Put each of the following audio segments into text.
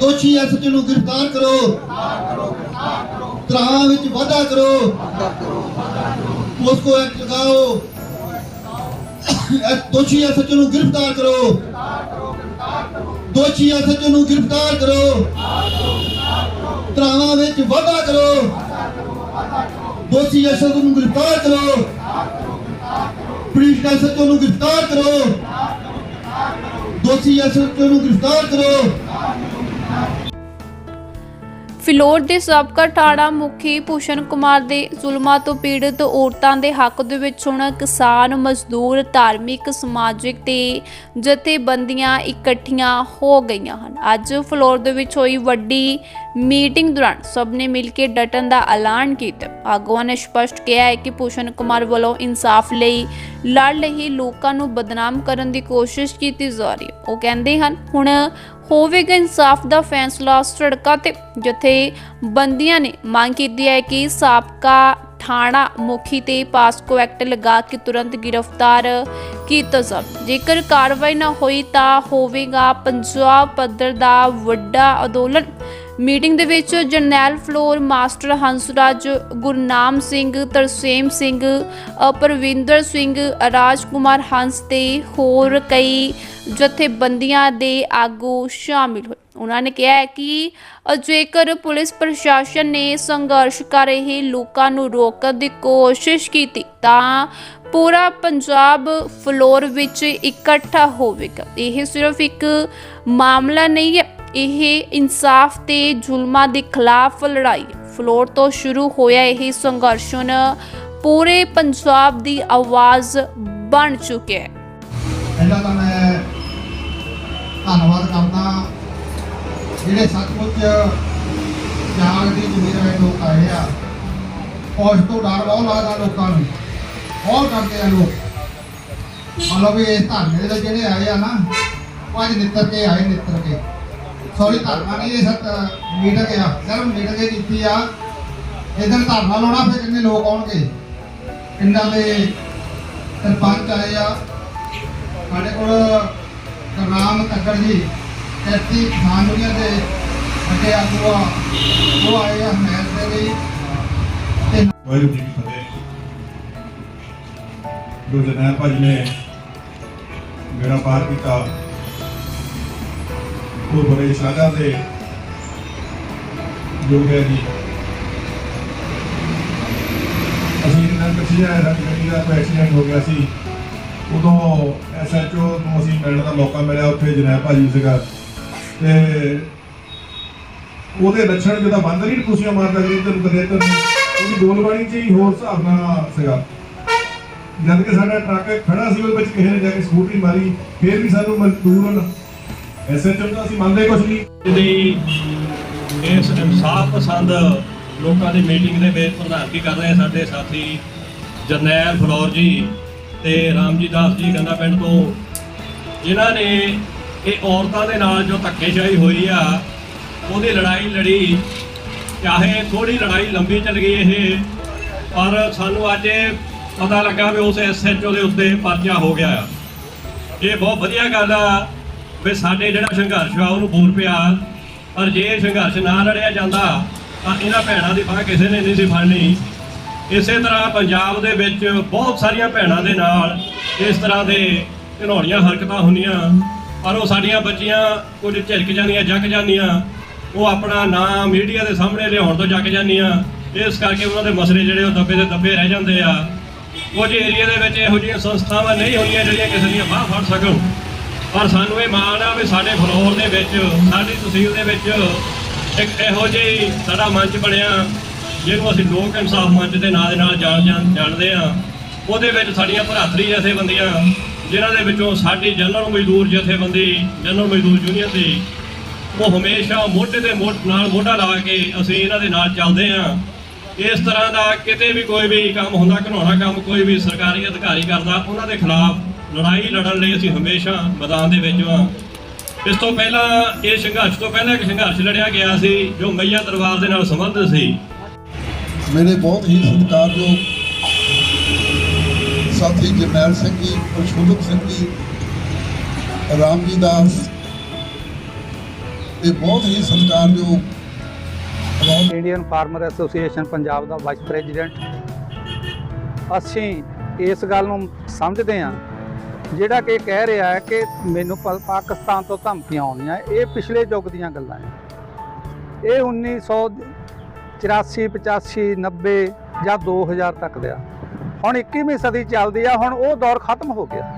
ਦੋਸ਼ੀ ਐਸਐਚ ਨੂੰ ਗ੍ਰਿਫਤਾਰ ਕਰੋ। ਤਰਾਹਾਂ ਵਿੱਚ ਵਾਧਾ ਕਰੋ। ਪੋਸਕੋ ਐਕਟ ਲਗਾਓ। ਐ- ਦੋਸ਼ੀ ਐਸਐਚ ਨੂੰ ਗ੍ਰਿਫਤਾਰ ਕਰੋ। ਦੋਸ਼ੀ ਐਸਐਚ ਨੂੰ ਗ੍ਰਿਫਤਾਰ ਕਰੋ। ਤਰਾਹਾਂ ਵਿੱਚ ਵਾਧਾ ਕਰੋ। ਦੋਸ਼ੀ ਐਸਐਚ ਨੂੰ ਗ੍ਰਿਫਤਾਰ ਕਰੋ। ਪੁਲਿਸ ਐਸਐਚ ਨੂੰ ਗ੍ਰਿਫਤਾਰ ਕਰੋ। ਦੋਸ਼ੀ ਐਸਐਚ ਨੂੰ ਗ੍ਰਿਫਤਾਰ ਕਰੋ। ਫਿਲੌਰ ਦੇ ਸਾਬਕਾ ਠਾੜਾ ਮੁਖੀ ਭੂਸ਼ਣ ਕੁਮਾਰ ਦੇ ਜ਼ੁਲਮਾਂ ਤੋਂ ਪੀੜਤ ਔਰਤਾਂ ਦੇ ਹੱਕ ਦੇ ਵਿੱਚ ਹੁਣ ਕਿਸਾਨ, ਮਜ਼ਦੂਰ, ਧਾਰਮਿਕ, ਸਮਾਜਿਕ ਤੇ ਜਥੇਬੰਦੀਆਂ ਇਕੱਠੀਆਂ ਹੋ ਗਈਆਂ ਹਨ। ਅੱਜ ਫਿਲੌਰ ਦੇ ਵਿੱਚ ਹੋਈ ਵੱਡੀ ਮੀਟਿੰਗ ਦੌਰਾਨ ਸਭ ਨੇ ਮਿਲ ਕੇ ਡਟਣ ਦਾ ਐਲਾਨ ਕੀਤਾ। ਆਗੂਆਂ ਨੇ ਸਪਸ਼ਟ ਕਿਹਾ ਹੈ ਕਿ ਭੂਸ਼ਣ ਕੁਮਾਰ ਵੱਲੋਂ ਇਨਸਾਫ ਲਈ, ਲੜ ਰਹੇ ਲੋਕਾਂ ਨੂੰ ਬਦਨਾਮ ਕਰਨ ਦੀ ਕੋਸ਼ਿਸ਼ ਕੀਤੀ ਜਾ ਰਹੀ ਹੈ। ਉਹ ਕਹਿੰਦੇ ਹਨ, ਹੁਣ ਹੋਵੇਗਾ ਇਨਸਾਫ ਦਾ ਫੈਸਲਾ ਸੜਕਾਂ ਤੇ। ਜਿੱਥੇ ਬੰਦੀਆਂ ਨੇ ਮੰਗ ਕੀਤੀ ਹੈ ਕਿ ਸਾਬਕਾ ਥਾਣਾ ਮੁਖੀ ਤੇ ਪਾਸਕੋ ਐਕਟ ਲਗਾ ਕੇ ਤੁਰੰਤ ਗ੍ਰਿਫਤਾਰ ਕੀਤਾ ਜਾਵੇ। ਜੇਕਰ ਕਾਰਵਾਈ ਨਾ ਹੋਈ ਤਾਂ ਹੋਵੇਗਾ ਪੰਜਾਬ ਪੱਧਰ ਦਾ ਵੱਡਾ ਅੰਦੋਲਨ। ਮੀਟਿੰਗ ਦੇ ਵਿੱਚ ਜਰਨੈਲ ਫਲੋਰ ਮਾਸਟਰ ਹੰਸਰਾਜ ਗੁਰਨਾਮ ਸਿੰਘ ਤਰਸੇਮ ਸਿੰਘ ਅ, ਪਰਵਿੰਦਰ ਸਿੰਘ ਰਾਜ ਕੁਮਾਰ ਹੰਸ ਤੇ ਹੋਰ ਕਈ ਜਥੇਬੰਦੀਆਂ ਦੇ ਆਗੂ ਸ਼ਾਮਿਲ ਹੋਏ। ਉਹਨਾਂ ਨੇ ਕਿਹਾ ਹੈ ਕਿ ਜੇਕਰ ਪੁਲਿਸ ਪ੍ਰਸ਼ਾਸਨ ਨੇ ਸੰਘਰਸ਼ ਕਰ ਰਹੇ ਲੋਕਾਂ ਨੂੰ ਰੋਕਣ ਦੀ ਕੋਸ਼ਿਸ਼ ਕੀਤੀ ਤਾਂ ਪੂਰਾ ਪੰਜਾਬ ਫਲੋਰ ਵਿੱਚ ਇਕੱਠਾ ਹੋਵੇਗਾ। ਇਹ ਸਿਰਫ ਇੱਕ ਮਾਮਲਾ ਨਹੀਂ ਹੈ ਇਹ ਇਨਸਾਫ ਤੇ ਜ਼ੁਲਮਾਂ ਦੇ ਖਿਲਾਫ ਲੜਾਈ। ਹੈ ਫਲੋਰ ਤੋਂ ਸ਼ੁਰੂ ਹੋਇਆ ਇਹ ਸੰਘਰਸ਼, ਹੁਣ ਪੂਰੇ ਪੰਜਾਬ ਦੀ ਆਵਾਜ਼ ਬਣ ਚੁੱਕਿਆ ਹੈ। ਪਹਿਲਾਂ ਤਾਂ ਮੈਂ ਧੰਨਵਾਦ ਕਰਦਾ ਜਿਹੜੇ ਸੱਚਮੁੱਚ ਜਾਗ ਦੀ ਜ਼ਮੀਰ ਵਿੱਚ ਲੋਕ ਆਏ ਆ। ਉਸ ਤੋਂ ਡਰ ਬਹੁਤ ਲੱਗਦਾ ਲੋਕਾਂ ਨੂੰ। ਬਹੁਤ ਡਰਦੇ ਆ ਲੋਕ। ਮੰਨ ਲਓ ਵੀ ਇਸ ਧਰਨੇ ਦੇ ਵਿੱਚ ਜਿਹੜੇ ਆਏ ਆ ਨਾ, ਉਹ ਅੱਜ ਨਿੱਤਰ ਕੇ ਆਏ, ਨਿੱਤਰ ਕੇ। ਸੌਰੀ ਧਰਨਾ ਨਹੀਂ ਇਹ ਸੱਤ ਮੀਟਿੰਗ ਆ। ਸਿਰਫ ਮੀਟਿੰਗ ਹੀ ਕੀਤੀ ਆ। ਇਧਰ ਧਰਨਾ ਲਾਉਣਾ ਫਿਰ ਕਿੰਨੇ ਲੋਕ ਆਉਣਗੇ? ਪਿੰਡਾਂ ਦੇ ਸਰਪੰਚ ਆਏ ਆ। ਸਾਡੇ ਕੋਲ ਕਰਨਾਮ ਤੱਕੜ ਜੀ ਕਿਸਾਨ ਯੂਨੀਅਨ ਦੇ ਅੱਗੇ ਆਗੂ ਆ। ਉਹ ਆਏ ਆ ਹਮਾਇਤ ਦੇ ਲਈ। ਤੇ ਵਾਹਿਗੁਰੂ ਜੀ ਕੀ ਫਤਿਹ। ਜੋ ਜਰਨੈਲ ਭਾਜੀ ਨੇ ਮੇਰਾ ਪਾਰ ਕੀਤਾ। ਉਹ ਬੜੇ ਸ਼ਾਗਾ ਦੇ ਜੋ ਹੈ ਜੀ। ਅਸੀਂ ਇਹਨਾਂ ਪਿੱਛੇ ਆਏ ਦਾ ਐਕਸੀਡੈਂਟ ਹੋ ਗਿਆ ਸੀ। ਉਦੋਂ ਐਸਐਚਓ ਨੂੰ ਅਸੀਂ ਮਿਲਣ ਦਾ ਮੌਕਾ ਮਿਲਿਆ ਉੱਥੇ ਜਰਨੈਲ ਭਾਜੀ ਸੀਗਾ। ਤੇ ਉਹਦੇ ਲੱਛਣ ਜਿਹਦਾ ਬੰਦ ਨਹੀਂ ਕੁਰਸੀਆਂ ਮਾਰਦਾ ਕਦੇ ਇੱਧਰ ਕਦੇ ਇੱਧਰ ਉਹਦੀ ਗੋਲਬਾਣੀ ਚ ਹੀ ਹੋਰ ਹਿਸਾਬ ਨਾਲ ਸੀਗਾ। ਜਦ ਕਿ ਸਾਡਾ ਟਰੱਕ ਖੜਾ ਸੀ, ਉਹਦੇ ਵਿੱਚ ਕਿਸੇ ਨੇ ਜਾ ਕੇ ਸਕੂਟਰੀ ਮਾਰੀ, ਫੇਰ ਵੀ ਸਾਨੂੰ ਮਜ਼ਦੂਰ ਐਸਐਚਓ ਤਾਂ ਅਸੀਂ ਮੰਨਦੇ ਕੁਛ ਨਹੀਂ। ਦੀ ਇਸ ਇਨਸਾਫ ਪਸੰਦ ਲੋਕਾਂ ਦੀ ਮੀਟਿੰਗ ਦੇ ਵਿੱਚ ਪ੍ਰਧਾਨਗੀ ਕਰ ਰਹੇ ਸਾਡੇ ਸਾਥੀ, ਜਰਨੈਲ ਫਲੋਰ ਜੀ ਤੇ ਰਾਮਜੀ ਦਾਸ ਜੀ ਗੰਦਾ ਪਿੰਡ ਤੋਂ, ਜਿਨ੍ਹਾਂ ਨੇ ਇਹ ਔਰਤਾਂ ਦੇ ਨਾਲ ਜੋ ਧੱਕੇਸ਼ਾਹੀ ਹੋਈ ਆ, ਉਹਦੀ ਲੜਾਈ ਲੜੀ, ਚਾਹੇ ਥੋੜੀ ਲੜਾਈ ਲੰਬੀ ਚੱਲ ਗਈ ਇਹ, ਪਰ ਸਾਨੂੰ ਅੱਜ ਇਹ ਪਤਾ ਲੱਗਾ ਵੀ ਉਸ ਐਸਐਚਓ ਦੇ ਉੱਤੇ ਪਰਚਾ ਹੋ ਗਿਆ ਆ। ਇਹ ਬਹੁਤ ਵਧੀਆ ਗੱਲ ਆ ਵੀ ਸਾਡੇ ਜਿਹੜਾ ਸੰਘਰਸ਼ ਆ, ਉਹਨੂੰ ਬੂਰ ਪਿਆ ਪਰ ਜੇ ਸੰਘਰਸ਼ ਨਾ ਲੜਿਆ ਜਾਂਦਾ, ਤਾਂ ਇਹਨਾਂ ਭੈਣਾਂ ਦੀ ਬਾਹ ਕਿਸੇ ਨੇ ਨਹੀਂ ਸੀ ਫੜਨੀ। ਇਸੇ ਤਰ੍ਹਾਂ ਪੰਜਾਬ ਦੇ ਵਿੱਚ ਬਹੁਤ ਸਾਰੀਆਂ ਭੈਣਾਂ ਦੇ ਨਾਲ ਇਸ ਤਰ੍ਹਾਂ ਦੇ ਘਿਨੌਣੀਆਂ ਹਰਕਤਾਂ ਹੁੰਦੀਆਂ। ਪਰ ਉਹ ਸਾਡੀਆਂ ਬੱਚੀਆਂ ਕੁਝ ਝਿਲਕ ਜਾਂਦੀਆਂ ਜੱਕ ਜਾਂਦੀਆਂ। ਉਹ ਆਪਣਾ ਨਾਂ ਮੀਡੀਆ ਦੇ ਸਾਹਮਣੇ ਲਿਆਉਣ ਤੋਂ ਜੱਕ ਜਾਂਦੀਆਂ। ਇਸ ਕਰਕੇ ਉਹਨਾਂ ਦੇ ਮਸਲੇ ਜਿਹੜੇ ਉਹ ਦੱਬੇ ਦੇ ਦੱਬੇ ਰਹਿ ਜਾਂਦੇ ਆ। ਕੁਝ ਏਰੀਆ ਦੇ ਵਿੱਚ ਇਹੋ ਜਿਹੀਆਂ ਸੰਸਥਾਵਾਂ ਨਹੀਂ ਹੁੰਦੀਆਂ ਜਿਹੜੀਆਂ ਕਿਸੇ ਦੀਆਂ ਬਾਹ ਫੜ ਸਕਣ। ਪਰ ਸਾਨੂੰ ਇਹ ਮਾਣ ਆ ਵੀ ਸਾਡੇ ਫਲੋਰ ਦੇ ਵਿੱਚ, ਸਾਡੀ ਤਹਿਸੀਲ ਦੇ ਵਿੱਚ ਇੱਕ ਇਹੋ ਜਿਹੀ ਸਾਡਾ ਮੰਚ ਬਣਿਆ, ਜਿਹਨੂੰ ਅਸੀਂ ਲੋਕ ਇਨਸਾਫ ਮੰਚ ਦੇ ਨਾਂ ਦੇ ਨਾਲ ਜਾਣ ਜਾਣ ਜਾਣਦੇ ਆ। ਉਹਦੇ ਵਿੱਚ ਸਾਡੀਆਂ ਭਰਾਤਰੀ ਜਥੇਬੰਦੀਆਂ, ਜਿਨ੍ਹਾਂ ਦੇ ਵਿੱਚੋਂ ਸਾਡੀ ਜਨਰਲ ਮਜ਼ਦੂਰ ਜਥੇਬੰਦੀ, ਜਨਰਲ ਮਜ਼ਦੂਰ ਯੂਨੀਅਨ ਦੀ, ਉਹ ਹਮੇਸ਼ਾ ਮੋਢੇ ਦੇ ਮੋਢ ਨਾਲ ਮੋਢਾ ਲਾ ਕੇ ਅਸੀਂ ਇਹਨਾਂ ਦੇ ਨਾਲ ਚੱਲਦੇ ਆ। ਇਸ ਤਰ੍ਹਾਂ ਦਾ ਕਿਤੇ ਵੀ ਕੋਈ ਵੀ ਕੰਮ ਹੁੰਦਾ ਘਿਨਾਉਣਾ ਕੰਮ ਕੋਈ ਵੀ ਸਰਕਾਰੀ ਅਧਿਕਾਰੀ ਕਰਦਾ, ਉਹਨਾਂ ਦੇ ਖਿਲਾਫ ਲੜਾਈ ਲੜਨ ਲਈ ਅਸੀਂ ਹਮੇਸ਼ਾ ਮੈਦਾਨ ਦੇ ਵਿੱਚ ਆ ਇਸ ਤੋਂ ਪਹਿਲਾਂ ਇਹ ਸੰਘਰਸ਼ ਤੋਂ ਪਹਿਲਾਂ ਇੱਕ ਸੰਘਰਸ਼ ਲੜਿਆ ਗਿਆ ਸੀ ਜੋ ਮਈਆ ਦਰਬਾਰ ਦੇ ਨਾਲ ਸੰਬੰਧਿਤ ਸੀ। ਮੇਰੇ ਬਹੁਤ ਹੀ ਸਤਿਕਾਰਯੋਗ ਸਾਥੀ ਜਰਨੈਲ ਸਿੰਘ ਜੀ ਪ੍ਰਸ਼ੋਭਕ ਸਿੰਘ ਜੀ ਰਾਮਜੀ ਦਾਸ ਇਹ ਬਹੁਤ ਹੀ ਸਤਿਕਾਰਯੋਗ award Indian farmer association Punjab ਦਾ ਵਾਈਸ ਪ੍ਰੈਜ਼ੀਡੈਂਟ। ਅਸੀਂ ਇਸ ਗੱਲ ਨੂੰ ਸਮਝਦੇ ਹਾਂ ਜਿਹੜਾ ਕਿ ਕਹਿ ਰਿਹਾ ਹੈ ਕਿ ਮੈਨੂੰ ਪਾ- ਪਾਕਿਸਤਾਨ ਤੋਂ ਧਮਕੀਆਂ ਆਉਣੀਆਂ, ਇਹ ਪਿਛਲੇ ਯੁੱਗ ਦੀਆਂ ਗੱਲਾਂ ਹੈ ਇਹ 1984 85 90 ਜਾਂ 2000 ਤੱਕ ਦਾ ਹੁਣ 21ਵੀਂ ਸਦੀ ਚੱਲਦੀ ਆ, ਹੁਣ ਉਹ ਦੌਰ ਖਤਮ ਹੋ ਗਿਆ।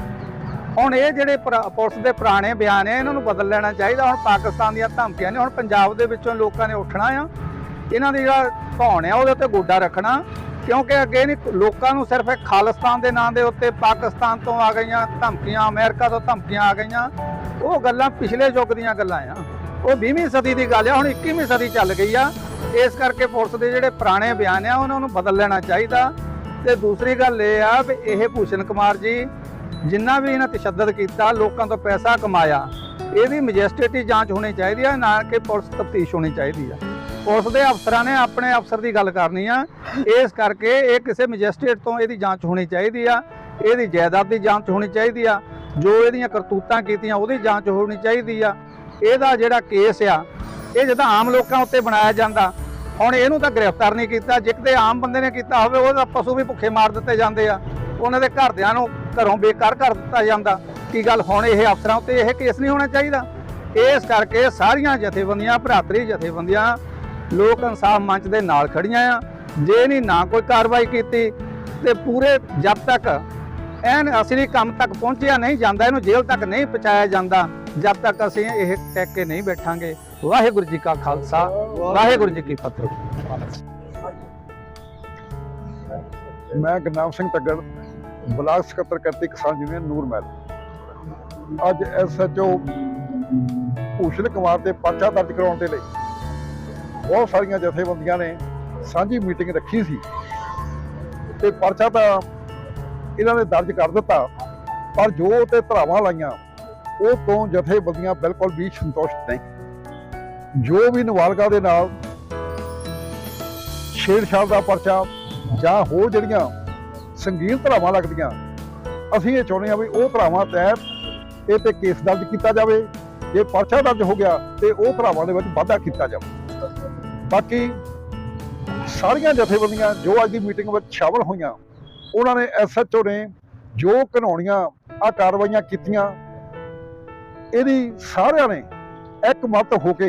ਹੁਣ ਇਹ ਜਿਹੜੇ ਪੁਰਾ- ਪੁਲਿਸ ਦੇ ਪੁਰਾਣੇ ਬਿਆਨ ਆ ਇਹਨਾਂ ਨੂੰ ਬਦਲ ਲੈਣਾ ਚਾਹੀਦਾ। ਹੁਣ ਪਾਕਿਸਤਾਨ ਦੀਆਂ ਧਮਕੀਆਂ ਨੇ, ਹੁਣ ਪੰਜਾਬ ਦੇ ਵਿੱਚੋਂ ਲੋਕਾਂ ਨੇ ਉੱਠਣਾ ਆ। ਇਹਨਾਂ ਦੀ ਜਿਹੜਾ ਧੌਣ ਆ, ਉਹਦੇ ਉੱਤੇ ਗੋਡਾ ਰੱਖਣਾ। ਕਿਉਂਕਿ ਅੱਗੇ ਨਹੀਂ, ਲੋਕਾਂ ਨੂੰ ਸਿਰਫ ਇੱਕ ਖਾਲਿਸਤਾਨ ਦੇ ਨਾਂ ਦੇ ਉੱਤੇ ਪਾਕਿਸਤਾਨ ਤੋਂ ਆ ਗਈਆਂ ਧਮਕੀਆਂ, ਅਮਰੀਕਾ ਤੋਂ ਧਮਕੀਆਂ ਆ ਗਈਆਂ, ਉਹ ਗੱਲਾਂ ਪਿਛਲੇ ਯੁੱਗ ਦੀਆਂ ਗੱਲਾਂ ਆ। ਉਹ 20ਵੀਂ ਸਦੀ ਦੀ ਗੱਲ ਆ, ਹੁਣ 21ਵੀਂ ਸਦੀ ਚੱਲ ਗਈ ਆ। ਇਸ ਕਰਕੇ ਪੁਲਿਸ ਦੇ ਜਿਹੜੇ ਪੁਰਾਣੇ ਬਿਆਨ ਆ, ਉਹਨਾਂ ਨੂੰ ਬਦਲ ਲੈਣਾ ਚਾਹੀਦਾ। ਤੇ ਦੂਸਰੀ ਗੱਲ ਇਹ ਆ ਵੀ ਇਹ ਭੂਸ਼ਣ ਕੁਮਾਰ ਜੀ, ਜਿੰਨਾ ਵੀ ਇਹਨਾਂ ਤਸ਼ੱਦਦ ਕੀਤਾ, ਲੋਕਾਂ ਤੋਂ ਪੈਸਾ ਕਮਾਇਆ, ਇਹਦੀ ਮੈਜਿਸਟ੍ਰੇਟੀ ਜਾਂਚ ਹੋਣੀ ਚਾਹੀਦੀ ਆ, ਨਾ ਕਿ ਪੁਲਿਸ ਤਫਤੀਸ਼ ਹੋਣੀ ਚਾਹੀਦੀ ਆ। ਉਸ ਦੇ ਅਫਸਰਾਂ ਨੇ ਆਪਣੇ ਅਫਸਰ ਦੀ ਗੱਲ ਕਰਨੀ ਆ। ਇਸ ਕਰਕੇ ਇਹ ਕਿਸੇ ਮੈਜਿਸਟ੍ਰੇਟ ਤੋਂ ਇਹਦੀ ਜਾਂਚ ਹੋਣੀ ਚਾਹੀਦੀ ਆ। ਇਹਦੀ ਜਾਇਦਾਦ ਦੀ ਜਾਂਚ ਹੋਣੀ ਚਾਹੀਦੀ ਆ। ਜੋ ਇਹਦੀਆਂ ਕਰਤੂਤਾਂ ਕੀਤੀਆਂ ਉਹਦੀ ਜਾਂਚ ਹੋਣੀ ਚਾਹੀਦੀ ਆ। ਇਹਦਾ ਜਿਹੜਾ ਕੇਸ ਆ, ਇਹ ਜਿੱਦਾਂ ਆਮ ਲੋਕਾਂ ਉੱਤੇ ਬਣਾਇਆ ਜਾਂਦਾ, ਹੁਣ ਇਹਨੂੰ ਤਾਂ ਗ੍ਰਿਫਤਾਰ ਨਹੀਂ ਕੀਤਾ। ਜੇ ਕਿਤੇ ਆਮ ਬੰਦੇ ਨੇ ਕੀਤਾ ਹੋਵੇ ਉਹਦਾ ਪਸ਼ੂ ਵੀ ਭੁੱਖੇ ਮਾਰ ਦਿੱਤੇ ਜਾਂਦੇ ਆ। ਉਹਨਾਂ ਦੇ ਘਰਦਿਆਂ ਨੂੰ ਘਰੋਂ ਬੇਕਾਰ ਕਰ ਦਿੱਤਾ ਜਾਂਦਾ। ਕੀ ਗੱਲ ਹੁਣ ਇਹ ਅਫਸਰਾਂ ਉੱਤੇ ਇਹ ਕੇਸ ਨਹੀਂ ਹੋਣਾ ਚਾਹੀਦਾ? ਇਸ ਕਰਕੇ ਸਾਰੀਆਂ ਜਥੇਬੰਦੀਆਂ, ਭਰਾਤਰੀ ਜਥੇਬੰਦੀਆਂ ਲੋਕ ਇਨਸਾਫ ਮੰਚ ਦੇ ਨਾਲ ਖੜੀਆਂ ਆ। ਜੇ ਨਹੀਂ ਨਾ ਕੋਈ ਕਾਰਵਾਈ ਕੀਤੀ, ਤੇ ਪੂਰੇ ਜਦ ਤੱਕ ਐਨ ਅਸਲੀ ਕੰਮ ਤੱਕ ਪਹੁੰਚਿਆ ਨਹੀਂ ਜਾਂਦਾ, ਇਹਨੂੰ ਜੇਲ੍ਹ ਤੱਕ ਨਹੀਂ ਪਹੁੰਚਾਇਆ ਜਾਂਦਾ। ਜਦ ਤੱਕ ਅਸੀਂ ਇਹ ਟੈਕ ਕੇ ਨਹੀਂ ਬੈਠਾਂਗੇ। ਵਾਹਿਗੁਰੂ ਜੀ ਕਾ ਖਾਲਸਾ, ਵਾਹਿਗੁਰੂ ਜੀ ਕੀ ਫਤਿਹ। ਮੈਂ ਗੁਰਨਾਮ ਸਿੰਘ ਤੱਗੜ ਬਲਾਕ ਸਕੱਤਰ ਕਰਤੀ ਕਿਸਾਨ ਯੂਨੀਅਨ ਨੂਰ ਮਹਿਲ। ਅੱਜ ਐਸਐਚਓ ਭੂਸ਼ਣ ਕੁਮਾਰ ਦੇ ਪਰਚਾ ਦਰਜ ਕਰਾਉਣ ਦੇ ਲਈ ਬਹੁਤ ਸਾਰੀਆਂ ਜਥੇਬੰਦੀਆਂ ਨੇ ਸਾਂਝੀ ਮੀਟਿੰਗ ਰੱਖੀ ਸੀ ਤੇ ਪਰਚਾ ਤਾਂ ਇਹਨਾਂ ਨੇ ਦਰਜ ਕਰ ਦਿੱਤਾ, ਪਰ ਜੋ ਤੇ ਧਰਾਵਾਂ ਲਾਈਆਂ, ਉਹ ਤੋਂ ਜਥੇਬੰਦੀਆਂ ਬਿਲਕੁਲ ਵੀ ਸੰਤੁਸ਼ਟ ਨਹੀਂ। ਜੋ ਵੀ ਨਵਾਲਗਾ ਦੇ ਨਾਲ ਛੇੜਛਾੜ ਦਾ ਪਰਚਾ ਜਾਂ ਹੋਰ ਜਿਹੜੀਆਂ ਸੰਗੀਨ ਧਰਾਵਾਂ ਲੱਗਦੀਆਂ, ਅਸੀਂ ਇਹ ਚਾਹੁੰਦੇ ਹਾਂ ਵੀ ਉਹ ਧਰਾਵਾਂ ਤਹਿਤ ਇਹ ਤੇ ਕੇਸ ਦਰਜ ਕੀਤਾ ਜਾਵੇ, ਜੇ ਪਰਚਾ ਦਰਜ ਹੋ ਗਿਆ ਤੇ ਉਹ ਧਰਾਵਾਂ ਦੇ ਵਿੱਚ ਵਾਧਾ ਕੀਤਾ ਜਾਵੇ। ਬਾਕੀ ਸਾਰੀਆਂ ਜਥੇਬੰਦੀਆਂ ਜੋ ਅੱਜ ਦੀ ਮੀਟਿੰਗ ਵਿੱਚ ਸ਼ਾਮਲ ਹੋਈਆਂ, ਉਹਨਾਂ ਨੇ ਐਸਐਚਓ ਨੇ ਜੋ ਕਾਨੂੰਨੀਆਂ ਆ ਕਾਰਵਾਈਆਂ ਕੀਤੀਆਂ, ਇਹਦੀ ਸਾਰਿਆਂ ਨੇ ਇੱਕ ਮਤ ਹੋ ਕੇ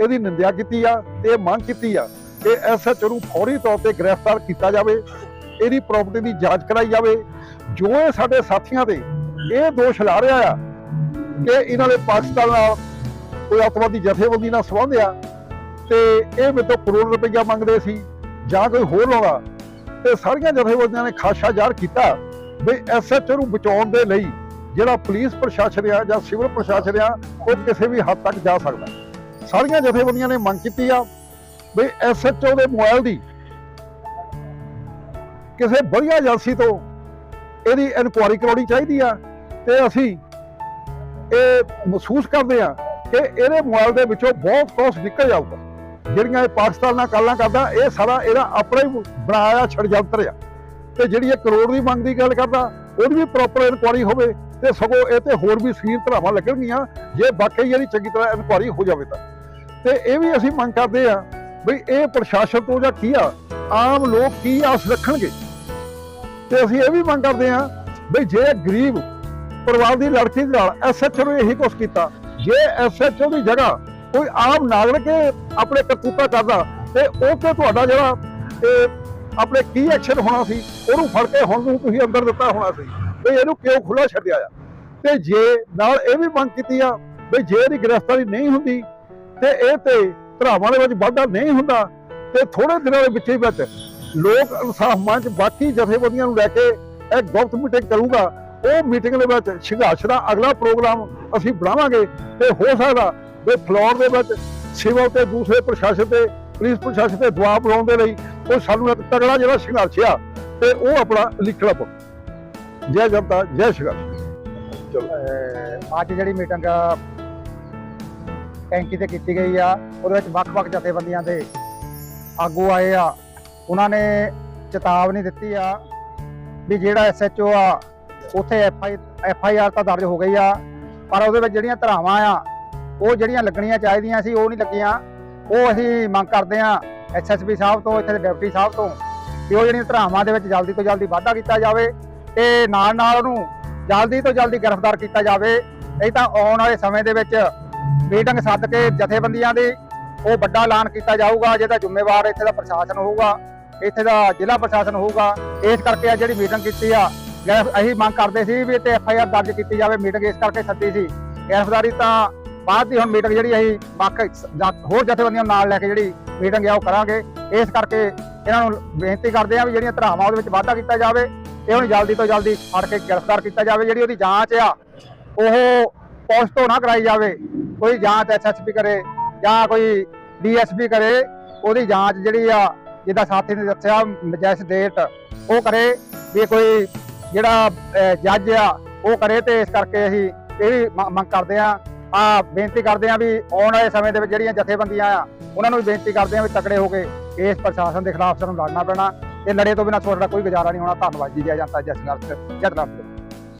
ਇਹਦੀ ਨਿੰਦਿਆ ਕੀਤੀ ਆ ਤੇ ਇਹ ਮੰਗ ਕੀਤੀ ਆ ਕਿ ਐਸਐਚਓ ਨੂੰ ਫੌਰੀ ਤੌਰ ਤੇ ਗ੍ਰਿਫਤਾਰ ਕੀਤਾ ਜਾਵੇ, ਇਹਦੀ ਪ੍ਰਾਪਰਟੀ ਦੀ ਜਾਂਚ ਕਰਾਈ ਜਾਵੇ। ਜੋ ਇਹ ਸਾਡੇ ਸਾਥੀਆਂ 'ਤੇ ਇਹ ਦੋਸ਼ ਲਾ ਰਿਹਾ ਆ ਕਿ ਇਹਨਾਂ ਨੇ ਪਾਕਿਸਤਾਨ ਨਾਲ ਕੋਈ ਅੱਤਵਾਦੀ ਜਥੇਬੰਦੀ ਨਾਲ ਸੰਬੰਧ ਆ ਤੇ ਇਹ ਮੇਰੇ ਤੋਂ ਕਰੋੜ ਰੁਪਈਆ ਮੰਗਦੇ ਸੀ, ਜਾਂ ਕੋਈ ਹੋਰ ਲਾਉਂਦਾ ਤੇ ਸਾਰੀਆਂ ਜਥੇਬੰਦੀਆਂ ਨੇ ਖਾਸਾ ਜ਼ਾਹਰ ਕੀਤਾ ਵੀ ਐਸਐਚਓ ਨੂੰ ਬਚਾਉਣ ਦੇ ਲਈ ਜਿਹੜਾ ਪੁਲਿਸ ਪ੍ਰਸ਼ਾਸਨ ਆ ਜਾਂ ਸਿਵਲ ਪ੍ਰਸ਼ਾਸਨ ਆ, ਉਹ ਕਿਸੇ ਵੀ ਹੱਦ ਤੱਕ ਜਾ ਸਕਦਾ। ਸਾਰੀਆਂ ਜਥੇਬੰਦੀਆਂ ਨੇ ਮੰਗ ਕੀਤੀ ਆ ਵੀ ਐਸਐਚਓ ਦੇ ਮੋਬਾਈਲ ਦੀ ਕਿਸੇ ਵਧੀਆ ਏਜੰਸੀ ਤੋਂ ਇਹਦੀ ਇਨਕੁਆਇਰੀ ਕਰਾਉਣੀ ਚਾਹੀਦੀ ਆ। ਤੇ ਅਸੀਂ ਇਹ ਮਹਿਸੂਸ ਕਰਦੇ ਆ ਕਿ ਇਹਦੇ ਮੋਬਾਈਲ ਦੇ ਵਿੱਚੋਂ ਬਹੁਤ ਕੁਝ ਨਿਕਲ ਜਾਊਗਾ। ਜਿਹੜੀਆਂ ਇਹ ਪਾਕਿਸਤਾਨ ਨਾਲ ਗੱਲਾਂ ਕਰਦਾ, ਇਹ ਸਾਰਾ ਇਹਦਾ ਆਪਣਾ ਹੀ ਬਣਾਇਆ ਛੜਯੰਤਰ ਆ। ਤੇ ਜਿਹੜੀ ਇਹ ਕਰੋੜ ਦੀ ਮੰਗ ਦੀ ਗੱਲ ਕਰਦਾ, ਉਹਦੀ ਵੀ ਪ੍ਰੋਪਰ ਇਨਕੁਆਇਰੀ ਹੋਵੇ ਤੇ ਸਗੋਂ ਇਹ ਤੇ ਹੋਰ ਵੀ ਸਕੀਮ ਧਰਾਵਾਂ ਲੱਗਣਗੀਆਂ, ਜੇ ਵਾਕਈ ਜਿਹੜੀ ਚੰਗੀ ਤਰ੍ਹਾਂ ਇਨਕੁਆਇਰੀ ਹੋ ਜਾਵੇ ਤਾਂ। ਤੇ ਇਹ ਵੀ ਅਸੀਂ ਮੰਗ ਕਰਦੇ ਆ ਵੀ ਇਹ ਪ੍ਰਸ਼ਾਸਨ ਤੋਂ ਜਾਂ ਕੀ ਆ, ਆਮ ਲੋਕ ਕੀ ਆਸ ਰੱਖਣਗੇ? ਤੇ ਅਸੀਂ ਇਹ ਵੀ ਮੰਗ ਕਰਦੇ ਆ ਵੀ ਜੇ ਗਰੀਬ ਪਰਿਵਾਰ ਦੀ ਲੜਕੀ ਦੇ ਨਾਲ ਐਸਐਚਓ ਨੇ ਇਹੀ ਕੁਛ ਕੀਤਾ, ਜੇ ਐਸਐਚਓ ਦੀ ਜਗ੍ਹਾ ਕੋਈ ਆਮ ਨਾਗਰਿਕ ਆਪਣੇ ਕਰਤੂਤਾ ਕਰਦਾ ਤੇ ਉਹ ਤੇ ਤੁਹਾਡਾ ਜਿਹੜਾ ਇਹ ਆਪਣੇ ਕੀ ਐਕਸ਼ਨ ਹੋਣਾ ਸੀ, ਉਹਨੂੰ ਫੜ ਕੇ ਹੁਣ ਨੂੰ ਤੁਸੀਂ ਅੰਦਰ ਦਿੱਤਾ ਹੋਣਾ ਸੀ, ਵੀ ਇਹਨੂੰ ਕਿਉਂ ਖੁੱਲਾ ਛੱਡਿਆ ਆ? ਤੇ ਜੇ ਨਾਲ ਇਹ ਵੀ ਮੰਗ ਕੀਤੀ ਆ ਵੀ ਜੇ ਇਹਦੀ ਗ੍ਰਿਫਤਾਰੀ ਨਹੀਂ ਹੁੰਦੀ ਤੇ ਇਹ ਤੇ ਭਰਾਵਾਂ ਦੇ ਵਿੱਚ ਵਾਧਾ ਨਹੀਂ ਹੁੰਦਾ ਤੇ ਥੋੜੇ ਦਿਨਾਂ ਦੇ ਵਿੱਚ ਹੀ ਵਿੱਚ ਲੋਕ ਇਨਸਾਫ ਮੰਚ ਬਾਕੀ ਜਥੇਬੰਦੀਆਂ ਨੂੰ ਲੈ ਕੇ ਇਹ ਗੁਪਤ ਮੀਟਿੰਗ ਕਰੂਗਾ। ਉਹ ਮੀਟਿੰਗ ਦੇ ਵਿੱਚ ਸੰਘਰਸ਼ ਦਾ ਅਗਲਾ ਪ੍ਰੋਗਰਾਮ ਅਸੀਂ ਬਣਾਵਾਂਗੇ ਤੇ ਹੋ ਸਕਦਾ ਵੀ ਫਲੋਰ ਦੇ ਵਿੱਚ ਸਿਵਲ ਤੇ ਦੂਸਰੇ ਪ੍ਰਸ਼ਾਸਨ ਤੇ, ਪੁਲਿਸ ਪ੍ਰਸ਼ਾਸਨ ਤੇ ਦਬਾਅ ਬਣਾਉਣ ਦੇ ਲਈ ਉਹ ਸਾਨੂੰ ਇੱਕ ਤਗੜਾ ਜਿਹੜਾ ਸੰਘਰਸ਼ ਆ, ਤੇ ਉਹ ਆਪਣਾ ਲਿਖਣਾ ਪਊ ਜੈ ਜਨਤਾ, ਜੈ ਸੰਘਰਸ਼। ਚਲੋ। ਅੱਜ ਜਿਹੜੀ ਮੀਟਿੰਗ ਟੈਂਕੀ ਤੇ ਕੀਤੀ ਗਈ ਆ, ਉਹਦੇ ਵਿੱਚ ਵੱਖ-ਵੱਖ ਜਥੇਬੰਦੀਆਂ ਦੇ ਆਗੂ ਆਏ ਆ। ਉਹਨਾਂ ਨੇ ਚੇਤਾਵਨੀ ਦਿੱਤੀ ਆ ਵੀ ਜਿਹੜਾ ਐਸਐਚਓ ਆ, ਉੱਥੇ ਐਫਆਈ ਐਫਆਈਆਰ ਤਾਂ ਦਰਜ ਹੋ ਗਈ ਆ, ਪਰ ਉਹਦੇ ਵਿੱਚ ਜਿਹੜੀਆਂ ਧਰਾਵਾਂ ਆ ਉਹ ਜਿਹੜੀਆਂ ਲੱਗਣੀਆਂ ਚਾਹੀਦੀਆਂ ਸੀ, ਉਹ ਨਹੀਂ ਲੱਗੀਆਂ। ਉਹ ਅਸੀਂ ਮੰਗ ਕਰਦੇ ਹਾਂ ਐਸਐਸਪੀ ਸਾਹਿਬ ਤੋਂ, ਇੱਥੇ ਦੇ ਡਿਪਟੀ ਸਾਹਿਬ ਤੋਂ ਕਿ ਉਹ ਜਿਹੜੀਆਂ ਧਰਾਵਾਂ ਦੇ ਵਿੱਚ ਜਲਦੀ ਤੋਂ ਜਲਦੀ ਵਾਧਾ ਕੀਤਾ ਜਾਵੇ ਤੇ ਨਾਲ ਨਾਲ ਉਹਨੂੰ ਜਲਦੀ ਤੋਂ ਜਲਦੀ ਗ੍ਰਿਫਤਾਰ ਕੀਤਾ ਜਾਵੇ। ਨਹੀਂ ਤਾਂ ਆਉਣ ਵਾਲੇ ਸਮੇਂ ਦੇ ਵਿੱਚ ਮੀਟਿੰਗ ਸੱਦ ਕੇ ਜਥੇਬੰਦੀਆਂ ਦੀ ਉਹ ਵੱਡਾ ਐਲਾਨ ਕੀਤਾ ਜਾਊਗਾ, ਜਿਹਦਾ ਜ਼ਿੰਮੇਵਾਰ ਇੱਥੇ ਦਾ ਪ੍ਰਸ਼ਾਸਨ ਹੋਊਗਾ, ਇੱਥੇ ਦਾ ਜ਼ਿਲ੍ਹਾ ਪ੍ਰਸ਼ਾਸਨ ਹੋਊਗਾ। ਇਸ ਕਰਕੇ ਆ ਜਿਹੜੀ ਮੀਟਿੰਗ ਕੀਤੀ ਆ, ਗ੍ਰਿਫ- ਅਸੀਂ ਮੰਗ ਕਰਦੇ ਸੀ ਵੀ ਤੇ ਐਫ ਆਈ ਆਰ ਦਰਜ ਕੀਤੀ ਜਾਵੇ, ਮੀਟਿੰਗ ਇਸ ਕਰਕੇ ਸੱਦੀ ਸੀ। ਗ੍ਰਿਫਤਾਰੀ ਤਾਂ ਬਾਅਦ ਦੀ ਹੁਣ ਮੀਟਿੰਗ ਜਿਹੜੀ ਅਸੀਂ ਵੱਖ ਹੋਰ ਜਥੇਬੰਦੀਆਂ ਨੂੰ ਨਾਲ ਲੈ ਕੇ ਜਿਹੜੀ ਮੀਟਿੰਗ ਆ ਉਹ ਕਰਾਂਗੇ। ਇਸ ਕਰਕੇ ਇਹਨਾਂ ਨੂੰ ਬੇਨਤੀ ਕਰਦੇ ਆ ਵੀ ਜਿਹੜੀਆਂ ਧਰਾਵਾਂ ਉਹਦੇ ਵਿੱਚ ਵਾਧਾ ਕੀਤਾ ਜਾਵੇ ਤੇ ਉਹਨੂੰ ਜਲਦੀ ਤੋਂ ਜਲਦੀ ਫੜ ਕੇ ਗ੍ਰਿਫਤਾਰ ਕੀਤਾ ਜਾਵੇ। ਜਿਹੜੀ ਉਹਦੀ ਜਾਂਚ ਆ, ਉਹ ਪੁਲਿਸ ਤੋਂ ਨਾ ਕਰਾਈ ਜਾਵੇ। ਕੋਈ ਜਾਂਚ ਐਸਐਸਪੀ ਕਰੇ ਜਾਂ ਕੋਈ ਡੀਐਸਪੀ ਕਰੇ, ਉਹਦੀ ਜਾਂਚ ਜਿਹੜੀ ਆ, ਜਿੱਦਾਂ ਸਾਥੀ ਨੇ ਦੱਸਿਆ, ਨਜਾਇਜ਼ ਡੇਟ ਉਹ ਕਰੇ ਵੀ ਕੋਈ ਜਿਹੜਾ ਜੱਜ ਆ, ਉਹ ਕਰੇ ਤੇ ਇਸ ਕਰਕੇ ਅਸੀਂ ਇਹ ਵੀ ਮੰਗ ਕਰਦੇ ਆ ਆ ਬੇਨਤੀ ਕਰਦੇ ਆ ਵੀ ਆਉਣ ਵਾਲੇ ਸਮੇਂ ਦੇ ਵਿੱਚ ਜਿਹੜੀਆਂ ਜਥੇਬੰਦੀਆਂ ਆ, ਉਹਨਾਂ ਨੂੰ ਵੀ ਬੇਨਤੀ ਕਰਦੇ ਆ ਵੀ ਤਕੜੇ ਹੋ ਕੇ ਇਸ ਪ੍ਰਸ਼ਾਸਨ ਦੇ ਖਿਲਾਫ ਸਾਨੂੰ ਲੜਨਾ ਪੈਣਾ। ਤੇ ਲੜੇ ਤੋਂ ਬਿਨਾਂ ਤੁਹਾਡਾ ਕੋਈ ਗੁਜ਼ਾਰਾ ਨਹੀਂ ਹੋਣਾ। ਧੰਨਵਾਦ ਜੀ, ਜੈ ਜਨਤਾ, ਜੈ ਸੰਘਰਸ਼, ਜੈ ਜਨਾਬ